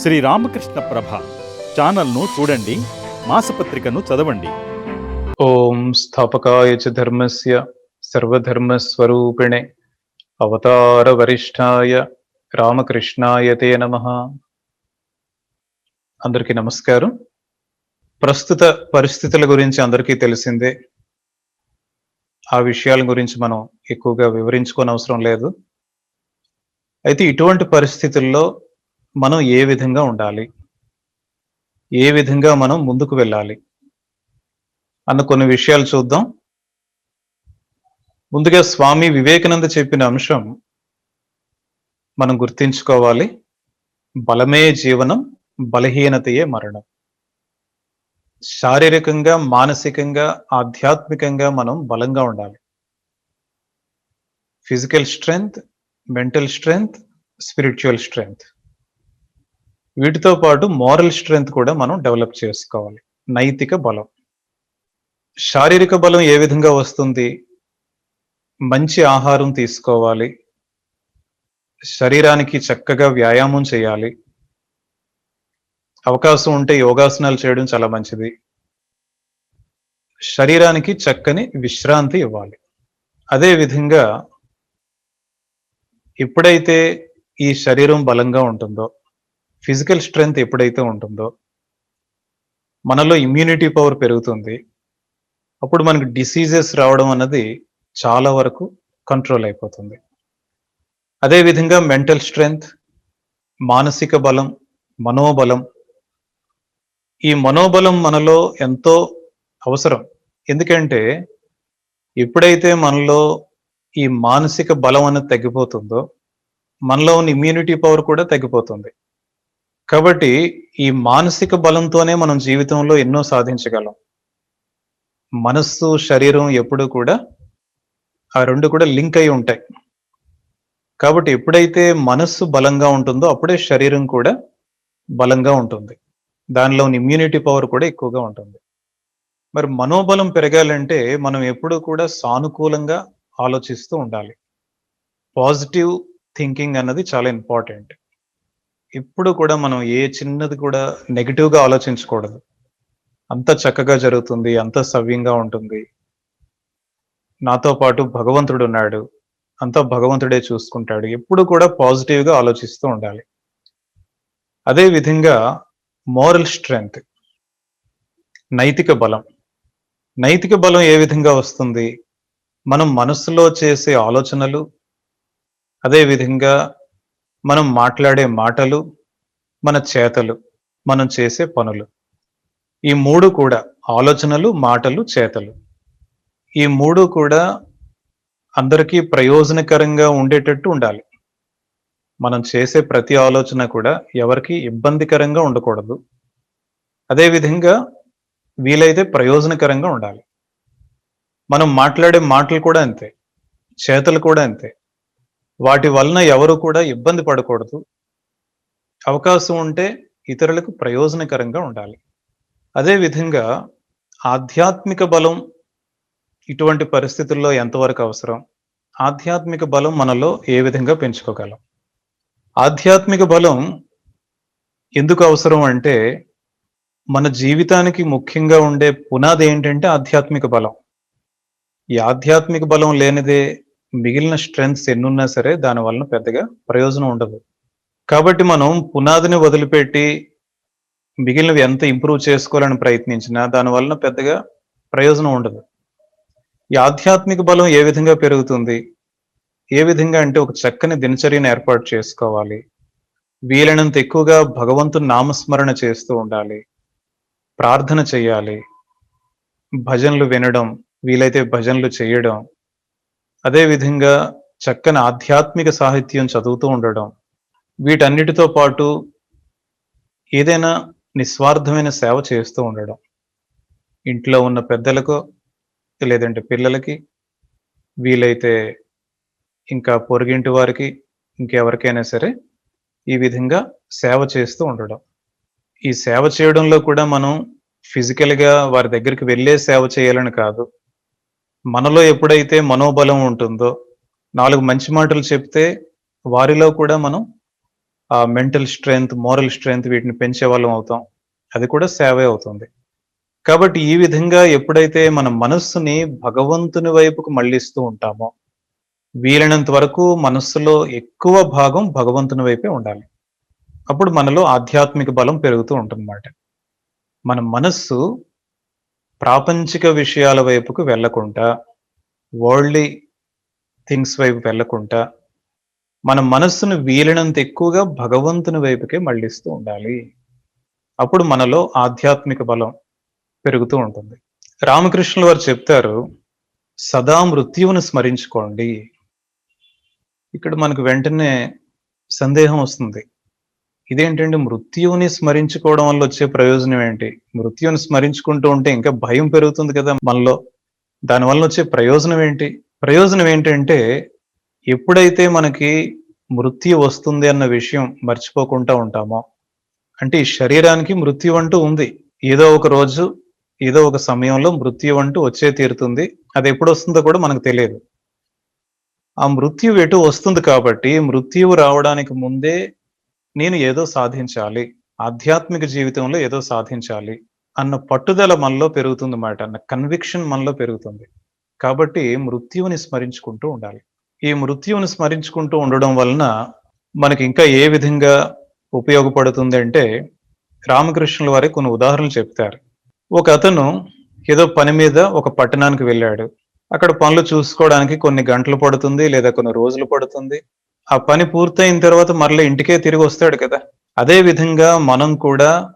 శ్రీ రామకృష్ణ ప్రభ ఛానల్ను చూడండి మాసపత్రికను చదవండి. ఓం స్థాపకాయ చ ధర్మస్య సర్వధర్మస్వరూపిణే అవతార వరిష్ఠాయ రామకృష్ణాయ తే నమ. అందరికీ నమస్కారం. ప్రస్తుత పరిస్థితుల గురించి అందరికీ తెలిసిందే. ఆ విషయాల గురించి మనం ఎక్కువగా వివరించుకోని అవసరం లేదు. అయితే ఇటువంటి పరిస్థితుల్లో మనం ఏ విధంగా ఉండాలి? ఏ విధంగా మనం ముందుకు వెళ్ళాలి? అన్న కొన్ని విషయాలు చూద్దాం. ముందుగా స్వామి వివేకానంద చెప్పిన అంశం మనం గుర్తించుకోవాలి. బలమే జీవనం బలహీనతయే మరణం. శారీరకంగా మానసికంగా ఆధ్యాత్మికంగా మనం బలంగా ఉండాలి. Physical strength mental strength spiritual strength. వీటితో పాటు మోరల్ స్ట్రెంగ్త్ కూడా మనం డెవలప్ చేసుకోవాలి. నైతిక బలం. శారీరక బలం ఏ విధంగా వస్తుంది? మంచి ఆహారం తీసుకోవాలి. శరీరానికి చక్కగా వ్యాయామం చేయాలి. అవకాశం ఉంటే యోగాసనాలు చేయడం చాలా మంచిది. శరీరానికి చక్కని విశ్రాంతి ఇవ్వాలి. అదే విధంగా ఎప్పుడైతే ఈ శరీరం బలంగా ఉంటుందో ఫిజికల్ స్ట్రెంగ్త్ ఎప్పుడైతే ఉంటుందో మనలో ఇమ్యూనిటీ పవర్ పెరుగుతుంది. అప్పుడు మనకు డిసీజెస్ రావడం అన్నది చాలా వరకు కంట్రోల్ అయిపోతుంది. అదే విధంగా మెంటల్ స్ట్రెంగ్త్ మానసిక బలం మనోబలం ఈ మనోబలం మనలో ఎంతో అవసరం. ఎందుకంటే ఎప్పుడైతే మనలో ఈ మానసిక బలం అనేది తగ్గిపోతుందో మనలో ఉన్న ఇమ్యూనిటీ పవర్ కూడా తగ్గిపోతుంది. కాబట్టి ఈ మానసిక బలంతోనే మనం జీవితంలో ఎన్నో సాధించగలం. మనస్సు శరీరం ఎప్పుడు కూడా ఆ రెండు కూడా లింక్ అయి ఉంటాయి. కాబట్టి ఎప్పుడైతే మనస్సు బలంగా ఉంటుందో అప్పుడే శరీరం కూడా బలంగా ఉంటుంది. దానిలో ఉన్న ఇమ్యూనిటీ పవర్ కూడా ఎక్కువగా ఉంటుంది. మరి మనోబలం పెరగాలంటే మనం ఎప్పుడూ కూడా సానుకూలంగా ఆలోచిస్తూ ఉండాలి. పాజిటివ్ థింకింగ్ అన్నది చాలా ఇంపార్టెంట్ ఎప్పుడు కూడా మనం ఏ చిన్నది కూడా నెగిటివ్గా ఆలోచించకూడదు. అంత చక్కగా జరుగుతుంది అంత సవ్యంగా ఉంటుంది. నాతో పాటు భగవంతుడు ఉన్నాడు. అంతా భగవంతుడే చూసుకుంటాడు. ఎప్పుడు కూడా పాజిటివ్గా ఆలోచిస్తూ ఉండాలి. అదే విధంగా మోరల్ స్ట్రెంగ్త్ నైతిక బలం. నైతిక బలం ఏ విధంగా వస్తుంది? మనం మనసులో చేసే ఆలోచనలు అదే విధంగా మనం మాట్లాడే మాటలు మన చేతలు మనం చేసే పనులు. ఈ మూడు కూడా ఆలోచనలు మాటలు చేతలు. ఈ మూడు కూడా అందరికీ ప్రయోజనకరంగా ఉండేటట్టు ఉండాలి. మనం చేసే ప్రతి ఆలోచన కూడా ఎవరికి ఇబ్బందికరంగా ఉండకూడదు. అదేవిధంగా వీలైతే ప్రయోజనకరంగా ఉండాలి. మనం మాట్లాడే మాటలు కూడా అంతే చేతలు కూడా అంతే. వాటి వలన ఎవరు కూడా ఇబ్బంది పడకూడదు. అవకాశం ఉంటే ఇతరులకు ప్రయోజనకరంగా ఉండాలి. అదే విధంగా ఆధ్యాత్మిక బలం ఇటువంటి పరిస్థితుల్లో ఎంతవరకు అవసరం? ఆధ్యాత్మిక బలం మనలో ఏ విధంగా పెంచుకోగలం? ఆధ్యాత్మిక బలం ఎందుకు అవసరం అంటే మన జీవితానికి ముఖ్యంగా ఉండే పునాది ఏంటంటే ఆధ్యాత్మిక బలం. ఈ ఆధ్యాత్మిక బలం లేనిదే మిగిలిన స్ట్రెంగ్స్ ఎన్నున్నా సరే దాని వలన పెద్దగా ప్రయోజనం ఉండదు. కాబట్టి మనం పునాదిని వదిలిపెట్టి మిగిలినవి ఎంత ఇంప్రూవ్ చేసుకోవాలని ప్రయత్నించినా దాని వలన పెద్దగా ప్రయోజనం ఉండదు. ఈ ఆధ్యాత్మిక బలం ఏ విధంగా పెరుగుతుంది? ఏ విధంగా అంటే ఒక చక్కని దినచర్యను ఏర్పాటు చేసుకోవాలి. వీలైనంత ఎక్కువగా భగవంతుని నామస్మరణ చేస్తూ ఉండాలి. ప్రార్థన చేయాలి. భజనలు వినడం వీలైతే భజనలు చేయడం అదే విధంగా చక్కని ఆధ్యాత్మిక సాహిత్యం చదువుతూ ఉండడం వీటన్నిటితో పాటు ఏదైనా నిస్వార్థమైన సేవ చేస్తూ ఉండడం ఇంట్లో ఉన్న పెద్దలకు లేదంటే పిల్లలకి వీలైతే ఇంకా పొరుగింటి వారికి ఇంకెవరికైనా సరే ఈ విధంగా సేవ చేస్తూ ఉండడం. ఈ సేవ చేయడంలో కూడా మనం ఫిజికల్గా వారి దగ్గరికి వెళ్ళే సేవ చేయాలని కాదు. మనలో ఎప్పుడైతే మనోబలం ఉంటుందో నాలుగు మంచి మాటలు చెప్తే వారిలో కూడా మనం ఆ మెంటల్ స్ట్రెంగ్త్ మోరల్ స్ట్రెంగ్త్ వీటిని పెంచే వాళ్ళం అవుతాం. అది కూడా సేవే అవుతుంది. కాబట్టి ఈ విధంగా ఎప్పుడైతే మన మనస్సుని భగవంతుని వైపుకు మళ్ళిస్తూ ఉంటామో వీలైనంత వరకు మనస్సులో ఎక్కువ భాగం భగవంతుని వైపే ఉండాలి. అప్పుడు మనలో ఆధ్యాత్మిక బలం పెరుగుతూ ఉంటుందన్నమాట. మన మనస్సు ప్రాపంచిక విషయాల వైపుకు వెళ్ళకుండా వరల్డ్లీ థింగ్స్ వైపు వెళ్ళకుండా మన మనస్సును వీలినంత ఎక్కువగా భగవంతుని వైపుకే మళ్ళిస్తూ ఉండాలి. అప్పుడు మనలో ఆధ్యాత్మిక బలం పెరుగుతూ ఉంటుంది. రామకృష్ణుల వారు చెప్తారు సదా మృత్యువును స్మరించుకోండి. ఇక్కడ మనకు వెంటనే సందేహం వస్తుంది. ఇదేంటండి? మృత్యువుని స్మరించుకోవడం వల్ల వచ్చే ప్రయోజనం ఏంటి? మృత్యువుని స్మరించుకుంటూ ఉంటే ఇంకా భయం పెరుగుతుంది కదా మనలో. దానివల్ల వచ్చే ప్రయోజనం ఏంటి? ప్రయోజనం ఏంటంటే ఎప్పుడైతే మనకి మృత్యు వస్తుంది అన్న విషయం మర్చిపోకుండా ఉంటామో అంటే ఈ శరీరానికి మృత్యు అంటూ ఉంది. ఏదో ఒక రోజు ఏదో ఒక సమయంలో మృత్యు అంటూ వచ్చే తీరుతుంది. అది ఎప్పుడు వస్తుందో కూడా మనకు తెలియదు. ఆ మృత్యు ఎటు వస్తుంది కాబట్టి మృత్యువు రావడానికి ముందే నేను ఏదో సాధించాలి ఆధ్యాత్మిక జీవితంలో ఏదో సాధించాలి అన్న పట్టుదల మనలో పెరుగుతుంది మాట అన్న కన్విక్షన్ మనలో పెరుగుతుంది. కాబట్టి మృత్యువుని స్మరించుకుంటూ ఉండాలి. ఈ మృత్యువుని స్మరించుకుంటూ ఉండడం వలన మనకి ఇంకా ఏ విధంగా ఉపయోగపడుతుంది అంటే రామకృష్ణుల వారి కొన్ని ఉదాహరణలు చెప్తారు. ఒక అతను ఏదో పని మీద ఒక పట్టణానికి వెళ్ళాడు. అక్కడ పనులు చూసుకోవడానికి కొన్ని గంటలు పడుతుంది లేదా కొన్ని రోజులు పడుతుంది. ఆ పని పూర్తయిన తర్వాత మరలా ఇంటికే తిరిగి వస్తాడు కదా. అదే విధంగా మనం కూడా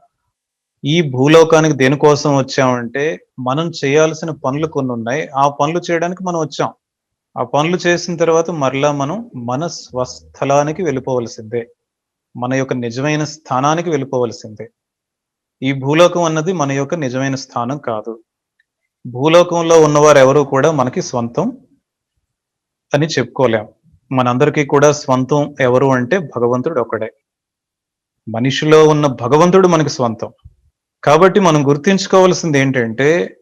ఈ భూలోకానికి దేనికోసం వచ్చామంటే మనం చేయాల్సిన పనులు కొన్ని ఉన్నాయి. ఆ పనులు చేయడానికి మనం వచ్చాం. ఆ పనులు చేసిన తర్వాత మరలా మనం మన స్వస్థలానికి వెళ్ళిపోవలసిందే. మన యొక్క నిజమైన స్థానానికి వెళ్ళిపోవలసిందే. ఈ భూలోకం అన్నది మన యొక్క నిజమైన స్థానం కాదు. భూలోకంలో ఉన్నవారు ఎవరు కూడా మనకి స్వంతం అని చెప్పుకోలేం. మనందరికీ కూడా స్వంతం ఎవరు అంటే భగవంతుడు ఒకడే. మనిషిలో ఉన్న భగవంతుడు మనకి స్వంతం. కాబట్టి మనం గుర్తించుకోవాల్సింది ఏంటంటే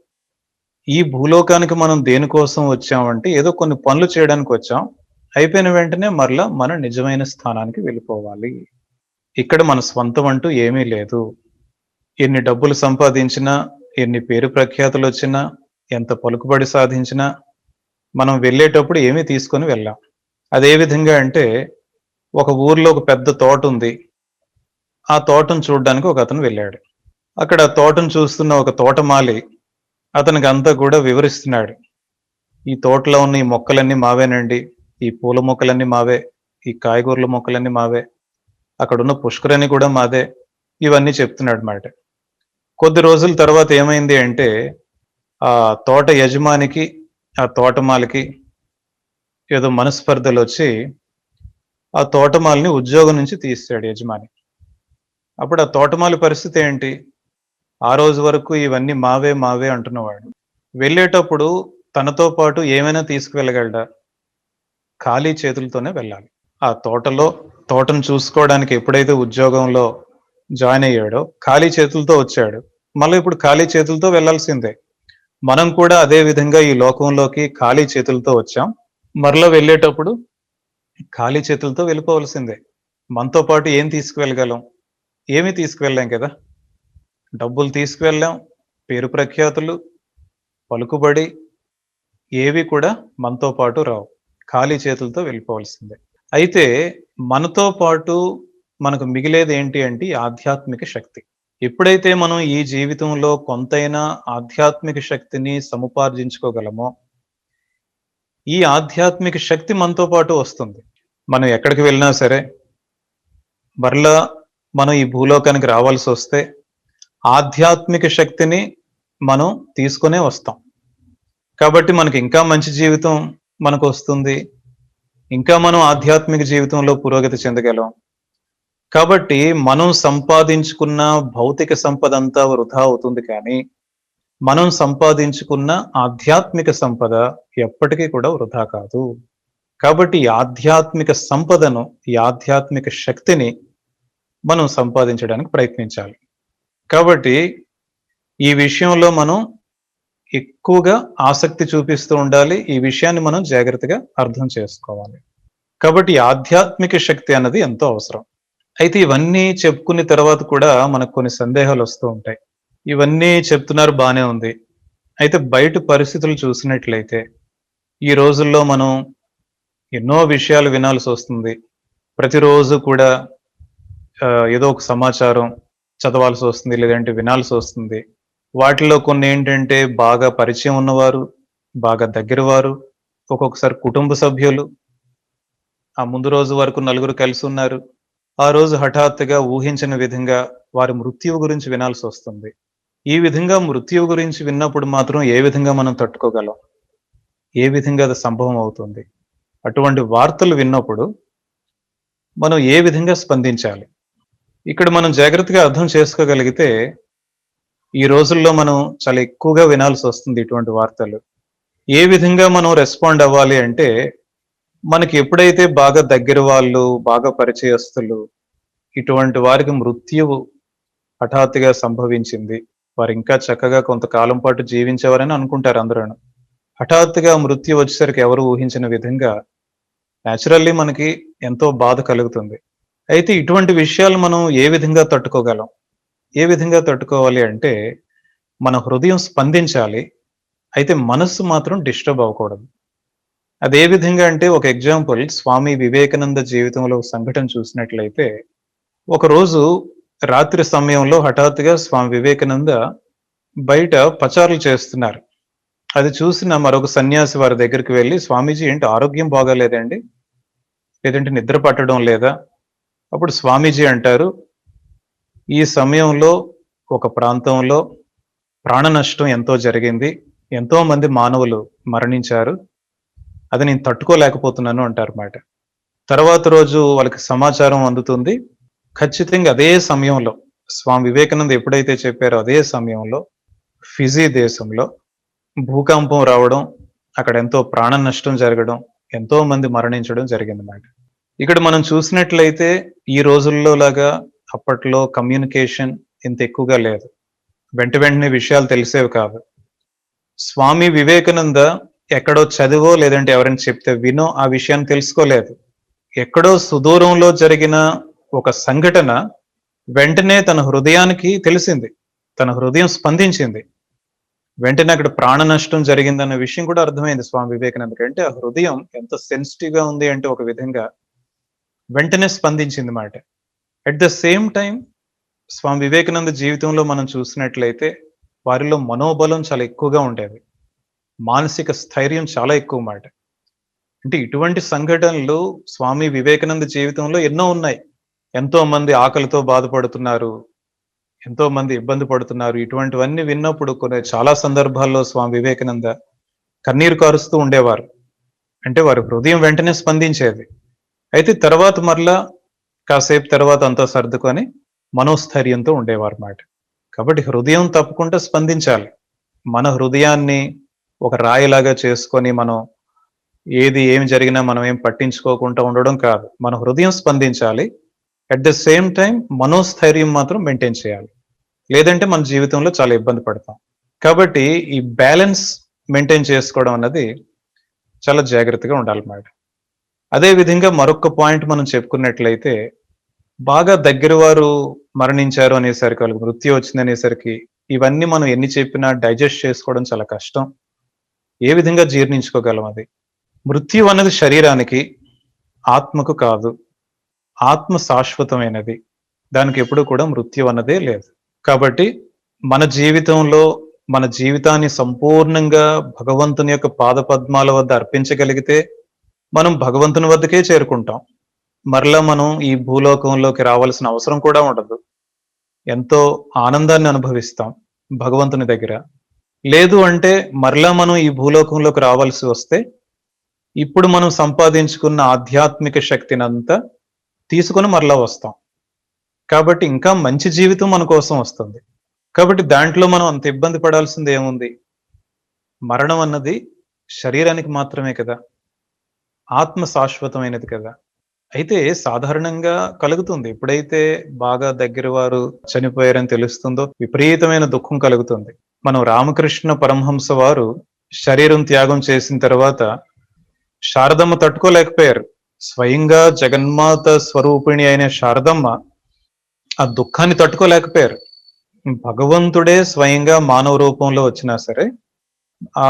ఈ భూలోకానికి మనం దేనికోసం వచ్చామంటే ఏదో కొన్ని పనులు చేయడానికి వచ్చాం. అయిపోయిన వెంటనే మరలా మన నిజమైన స్థానానికి వెళ్ళిపోవాలి. ఇక్కడ మన స్వంతం అంటూ ఏమీ లేదు. ఎన్ని డబ్బులు సంపాదించినా ఎన్ని పేరు ప్రఖ్యాతులు వచ్చినా ఎంత పలుకుబడి సాధించినా మనం వెళ్ళేటప్పుడు ఏమీ తీసుకొని వెళ్ళాం. అదే విధంగా అంటే ఒక ఊర్లో ఒక పెద్ద తోట ఉంది ఆ తోటను చూడడానికి ఒక అతను వెళ్ళాడు. అక్కడ తోటను చూస్తున్న ఒక తోటమాలి అతనికి అంతా కూడా వివరిస్తున్నాడు. ఈ తోటలో ఉన్న ఈ మొక్కలన్నీ మావేనండి. ఈ పూల మొక్కలన్నీ మావే. ఈ కాయగూరల మొక్కలన్నీ మావే. అక్కడ ఉన్న పుష్కరని కూడా మాదే. ఇవన్నీ చెప్తున్నాడు మాట కొద్ది రోజుల తర్వాత ఏమైంది అంటే ఆ తోట యజమానికి ఆ తోటమాలికి ఏదో మనస్పర్ధలు వచ్చి ఆ తోటమాలిని ఉద్యోగం నుంచి తీస్తాడు యజమాని. అప్పుడు ఆ తోటమాలి పరిస్థితి ఏంటి? ఆ రోజు వరకు ఇవన్నీ మావే మావే అంటున్నవాడు. వెళ్ళేటప్పుడు తనతో పాటు ఏమైనా తీసుకువెళ్ళగలడా? ఖాళీ చేతులతోనే వెళ్ళాలి. ఆ తోటలో తోటను చూసుకోవడానికి ఎప్పుడైతే ఉద్యోగంలో జాయిన్ అయ్యాడో ఖాళీ చేతులతో వచ్చాడు. మళ్ళీ ఇప్పుడు ఖాళీ చేతులతో వెళ్ళాల్సిందే. మనం కూడా అదే విధంగా ఈ లోకంలోకి ఖాళీ చేతులతో వచ్చాం. మరలా వెళ్ళేటప్పుడు ఖాళీ చేతులతో వెళ్ళిపోవలసిందే. మనతో పాటు ఏం తీసుకువెళ్ళగలం? ఏమీ తీసుకువెళ్ళాం కదా? డబ్బులు తీసుకువెళ్ళాం పేరు ప్రఖ్యాతులు పలుకుబడి ఏవి కూడా మనతో పాటు రావు. ఖాళీ చేతులతో వెళ్ళిపోవలసిందే. అయితే మనతో పాటు మనకు మిగిలేది ఏంటి అంటే ఆధ్యాత్మిక శక్తి. ఎప్పుడైతే మనం ఈ జీవితంలో కొంతైనా ఆధ్యాత్మిక శక్తిని సముపార్జించుకోగలమో ఈ ఆధ్యాత్మిక శక్తి మనతో పాటు వస్తుంది. మనం ఎక్కడికి వెళ్ళినా సరే మరలా మనం ఈ భూలోకానికి రావాల్సి వస్తే ఆధ్యాత్మిక శక్తిని మనం తీసుకునే వస్తాం. కాబట్టి మనకి ఇంకా మంచి జీవితం మనకు వస్తుంది. ఇంకా మనం ఆధ్యాత్మిక జీవితంలో పురోగతి చెందగలం. కాబట్టి మనం సంపాదించుకున్న భౌతిక సంపద అంతా వృధా అవుతుంది కానీ మనం సంపాదించుకున్న ఆధ్యాత్మిక సంపద ఎప్పటికీ కూడా వృధా కాదు. కాబట్టి ఈ ఆధ్యాత్మిక సంపదను ఈ ఆధ్యాత్మిక శక్తిని మనం సంపాదించడానికి ప్రయత్నించాలి. కాబట్టి ఈ విషయంలో మనం ఎక్కువగా ఆసక్తి చూపిస్తూ ఉండాలి. ఈ విషయాన్ని మనం జాగ్రత్తగా అర్థం చేసుకోవాలి. కాబట్టి ఆధ్యాత్మిక శక్తి అన్నది ఎంతో అవసరం. అయితే ఇవన్నీ చెప్పుకున్న తర్వాత కూడా మనకు కొన్ని సందేహాలు వస్తూ ఉంటాయి. ఇవన్నీ చెప్తున్నారు బాగానే ఉంది. అయితే బయట పరిస్థితులు చూసినట్లయితే ఈ రోజుల్లో మనం ఎన్నో విషయాలు వినాల్సి వస్తుంది. ప్రతిరోజు కూడా ఏదో ఒక సమాచారం చదవాల్సి వస్తుంది లేదంటే వినాల్సి వస్తుంది. వాటిలో కొన్ని ఏంటంటే బాగా పరిచయం ఉన్నవారు బాగా దగ్గరవారు ఒక్కొక్కసారి కుటుంబ సభ్యులు ఆ ముందు రోజు వరకు నలుగురు కలిసి ఉన్నారు. ఆ రోజు హఠాత్తుగా ఊహించిన విధంగా వారి మృత్యువు గురించి వినాల్సి వస్తుంది. ఈ విధంగా మృత్యువు గురించి విన్నప్పుడు మాత్రం ఏ విధంగా మనం తట్టుకోగలం? ఏ విధంగా అది సంభవం అవుతుంది? అటువంటి వార్తలు విన్నప్పుడు మనం ఏ విధంగా స్పందించాలి? ఇక్కడ మనం జాగ్రత్తగా అర్థం చేసుకోగలిగితే ఈ రోజుల్లో మనం చాలా ఎక్కువగా వినాల్సి వస్తుంది ఇటువంటి వార్తలు. ఏ విధంగా మనం రెస్పాండ్ అవ్వాలి అంటే మనకి ఎప్పుడైతే బాగా దగ్గర వాళ్ళు బాగా పరిచయస్తులు ఇటువంటి వారికి మృత్యువు హఠాత్తుగా సంభవించింది వారు ఇంకా చక్కగా కొంతకాలం పాటు జీవించేవారని అనుకుంటారు అందరూ హఠాత్తుగా మృత్యు వచ్చేసరికి ఎవరు ఊహించిన విధంగా న్యాచురల్లీ మనకి ఎంతో బాధ కలుగుతుంది. అయితే ఇటువంటి విషయాలు మనం ఏ విధంగా తట్టుకోగలం? ఏ విధంగా తట్టుకోవాలి అంటే మన హృదయం స్పందించాలి అయితే మనస్సు మాత్రం డిస్టర్బ్ అవ్వకూడదు. అది ఏ విధంగా అంటే ఒక ఎగ్జాంపుల్ స్వామి వివేకానంద జీవితంలో సంఘటన చూసినట్లయితే ఒక రోజు రాత్రి సమయంలో హఠాత్తుగా స్వామి వివేకానంద బయట పచారులు చేస్తున్నారు. అది చూసిన మరొక సన్యాసి వారి దగ్గరికి వెళ్ళి స్వామీజీ ఏంటి ఆరోగ్యం బాగాలేదండి లేదంటే నిద్ర పట్టడం లేదా? అప్పుడు స్వామీజీ అంటారు ఈ సమయంలో ఒక ప్రాంతంలో ప్రాణ నష్టం ఎంతో జరిగింది. ఎంతో మంది మానవులు మరణించారు. అది నేను తట్టుకోలేకపోతున్నాను అంటారు మాట. తర్వాత రోజు వాళ్ళకి సమాచారం అందుతుంది. ఖచ్చితంగా అదే సమయంలో స్వామి వివేకానంద ఎప్పుడైతే చెప్పారో అదే సమయంలో ఫిజీ దేశంలో భూకంపం రావడం అక్కడ ఎంతో ప్రాణ నష్టం జరగడం ఎంతో మంది మరణించడం జరిగిందన్నమాట. ఇక్కడ మనం చూసినట్లయితే ఈ రోజుల్లో లాగా అప్పట్లో కమ్యూనికేషన్ ఇంత ఎక్కువగా లేదు. వెంట వెంటనే విషయాలు తెలిసేవి కాదు స్వామి వివేకానంద ఎక్కడో చదివో లేదంటే ఎవరైనా చెప్తే వినో ఆ విషయాన్ని తెలుసుకోలేదు. ఎక్కడో సుదూరంలో జరిగిన ఒక సంఘటన వెంటనే తన హృదయానికి తెలిసింది. తన హృదయం స్పందించింది. వెంటనే అక్కడ ప్రాణ నష్టం జరిగిందన్న విషయం కూడా అర్థమైంది స్వామి వివేకానందకి. అంటే ఆ హృదయం ఎంత సెన్సిటివ్గా ఉంది అంటే ఒక విధంగా వెంటనే స్పందించింది మాట. At the same time Swami Vivekananda జీవితంలో మనం చూసినట్లయితే వారిలో మనోబలం చాలా ఎక్కువగా ఉండేది. మానసిక స్థైర్యం చాలా ఎక్కువ మాట. అంటే ఇటువంటి సంఘటనలు స్వామి వివేకానంద జీవితంలో ఎన్నో ఉన్నాయి. ఎంతో మంది ఆకలితో బాధపడుతున్నారు ఎంతో మంది ఇబ్బంది పడుతున్నారు. ఇటువంటివన్నీ విన్నప్పుడు కొన్ని చాలా సందర్భాల్లో స్వామి వివేకానంద కన్నీరు కారుస్తూ ఉండేవారు. అంటే వారి హృదయం వెంటనే స్పందించేది. అయితే తర్వాత మరలా కాసేపు తర్వాత అంతా సర్దుకొని మనోస్థైర్యంతో ఉండేవారు మాట కాబట్టి హృదయం తప్పకుండా స్పందించాలి. మన హృదయాన్ని ఒక రాయిలాగా చేసుకొని మనం ఏది ఏమి జరిగినా మనం ఏం పట్టించుకోకుండా ఉండడం కాదు. మన హృదయం స్పందించాలి. అట్ ద సేమ్ టైం మనోస్థైర్యం మాత్రం మెయింటైన్ చేయాలి. లేదంటే మన జీవితంలో చాలా ఇబ్బంది పడతాం. కాబట్టి ఈ బ్యాలెన్స్ మెయింటైన్ చేసుకోవడం అన్నది చాలా జాగ్రత్తగా ఉండాలన్నమాట అదే విధంగా మరొక పాయింట్ మనం చెప్పుకున్నట్లయితే బాగా దగ్గర వారు మరణించారు అనేసరికి వాళ్ళకి మృత్యు వచ్చింది అనేసరికి ఇవన్నీ మనం ఎన్ని చెప్పినా డైజెస్ట్ చేసుకోవడం చాలా కష్టం. ఏ విధంగా జీర్ణించుకోగలం అది? మృత్యు అన్నది శరీరానికి ఆత్మకు కాదు. ఆత్మ శాశ్వతమైనది. దానికి ఎప్పుడు కూడా మృత్యు అన్నదే లేదు. కాబట్టి మన జీవితంలో మన జీవితాన్ని సంపూర్ణంగా భగవంతుని యొక్క పాదపద్మాల వద్ద అర్పించగలిగితే మనం భగవంతుని వద్దకే చేరుకుంటాం. మరలా మనం ఈ భూలోకంలోకి రావాల్సిన అవసరం కూడా ఉండదు. ఎంతో ఆనందాన్ని అనుభవిస్తాం భగవంతుని దగ్గర. లేదు అంటే మరలా మనం ఈ భూలోకంలోకి రావాల్సి వస్తే ఇప్పుడు మనం సంపాదించుకున్న ఆధ్యాత్మిక శక్తినంతా తీసుకొని మరలా వస్తాం. కాబట్టి ఇంకా మంచి జీవితం మన కోసం వస్తుంది. కాబట్టి దాంట్లో మనం అంత ఇబ్బంది పడాల్సింది ఏముంది? మరణం అన్నది శరీరానికి మాత్రమే కదా. ఆత్మ శాశ్వతమైనది కదా. అయితే సాధారణంగా కలుగుతుంది. ఎప్పుడైతే బాగా దగ్గర వారు చనిపోయారని తెలుస్తుందో విపరీతమైన దుఃఖం కలుగుతుంది. మనం రామకృష్ణ పరమహంస వారు శరీరం త్యాగం చేసిన తర్వాత శారదమ్మ తట్టుకోలేకపోయారు. స్వయంగా జగన్మాత స్వరూపిణి అయిన శారదమ్మ ఆ దుఃఖాన్ని తట్టుకోలేకపోయారు. భగవంతుడే స్వయంగా మానవ రూపంలో వచ్చినా సరే ఆ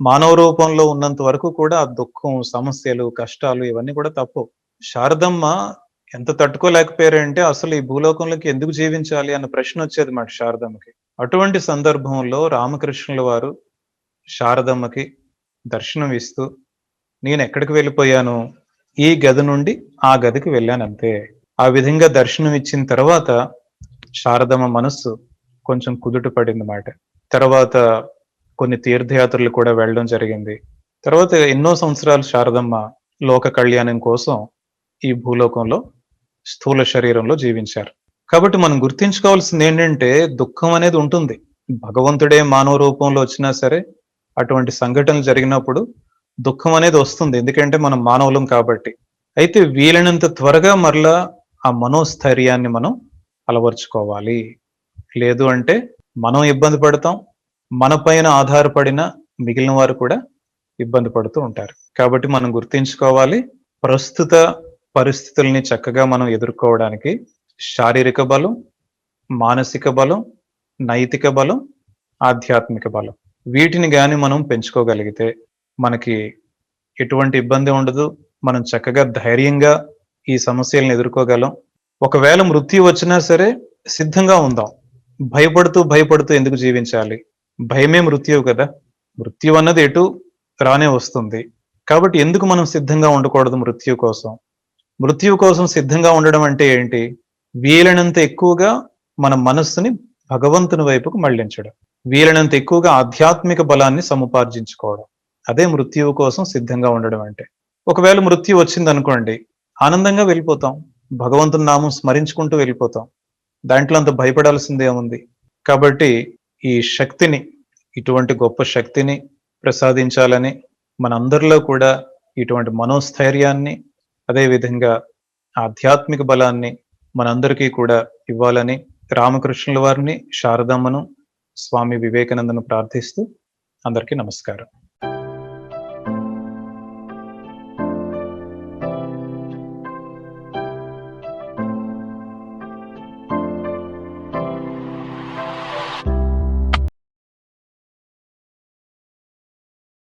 మానవ రూపంలో ఉన్నంత వరకు కూడా ఆ దుఃఖం సమస్యలు కష్టాలు ఇవన్నీ కూడా తప్పు. శారదమ్మ ఎంత తట్టుకోలేకపోయారంటే అసలు ఈ భూలోకంలోకి ఎందుకు జీవించాలి అన్న ప్రశ్న వచ్చేది మాట శారదమ్మకి. అటువంటి సందర్భంలో రామకృష్ణుల వారు శారదమ్మకి దర్శనం ఇస్తూ నేను ఎక్కడికి వెళ్ళిపోయాను? ఈ గది నుండి ఆ గదికి వెళ్ళాను అంతే ఆ విధంగా దర్శనం ఇచ్చిన తర్వాత శారదమ్మ మనస్సు కొంచెం కుదుట పడింది మాట. తర్వాత కొన్ని తీర్థయాత్రలు కూడా వెళ్ళడం జరిగింది. తర్వాత ఎన్నో సంవత్సరాలు శారదమ్మ లోక కళ్యాణం కోసం ఈ భూలోకంలో స్థూల శరీరంలో జీవించారు. కాబట్టి మనం గుర్తించుకోవాల్సింది ఏంటంటే దుఃఖం అనేది ఉంటుంది. భగవంతుడే మానవ రూపంలో వచ్చినా సరే అటువంటి సంఘటనలు జరిగినప్పుడు దుఃఖం అనేది వస్తుంది. ఎందుకంటే మనం మానవులం కాబట్టి. అయితే వీలైనంత త్వరగా మరలా ఆ మనోస్థైర్యాన్ని మనం అలవర్చుకోవాలి. లేదు అంటే మనం ఇబ్బంది పడతాం మన పైన ఆధారపడిన మిగిలిన వారు కూడా ఇబ్బంది పడుతూ ఉంటారు. కాబట్టి మనం గుర్తించుకోవాలి ప్రస్తుత పరిస్థితుల్ని చక్కగా మనం ఎదుర్కోవడానికి శారీరక బలం మానసిక బలం నైతిక బలం ఆధ్యాత్మిక బలం వీటిని కానీ మనం పెంచుకోగలిగితే మనకి ఎటువంటి ఇబ్బంది ఉండదు. మనం చక్కగా ధైర్యంగా ఈ సమస్యలను ఎదుర్కోగలం. ఒకవేళ మృత్యు వచ్చినా సరే సిద్ధంగా ఉందాం. భయపడుతూ భయపడుతూ ఎందుకు జీవించాలి? భయమే మృత్యువు కదా. మృత్యు అన్నది ఎటు రానే వస్తుంది. కాబట్టి ఎందుకు మనం సిద్ధంగా ఉండకూడదు మృత్యు కోసం? మృత్యువు కోసం సిద్ధంగా ఉండడం అంటే ఏంటి? వీలైనంత ఎక్కువగా మన మనస్సుని భగవంతుని వైపుకు మళ్ళించడం వీలైనంత ఎక్కువగా ఆధ్యాత్మిక బలాన్ని సముపార్జించుకోవడం. అదే మృత్యువు కోసం సిద్ధంగా ఉండడం అంటే. ఒకవేళ మృత్యు వచ్చింది అనుకోండి ఆనందంగా వెళ్ళిపోతాం. భగవంతుని నామం స్మరించుకుంటూ వెళ్ళిపోతాం. దాంట్లో అంత భయపడాల్సిందే ఉంది. కాబట్టి ఈ శక్తిని ఇటువంటి గొప్ప శక్తిని ప్రసాదించాలని మనందరిలో కూడా ఇటువంటి మనోస్థైర్యాన్ని అదేవిధంగా ఆధ్యాత్మిక బలాన్ని మనందరికీ కూడా ఇవ్వాలని రామకృష్ణుల వారిని శారదమ్మను స్వామి వివేకానందను ప్రార్థిస్తూ అందరికీ నమస్కారం.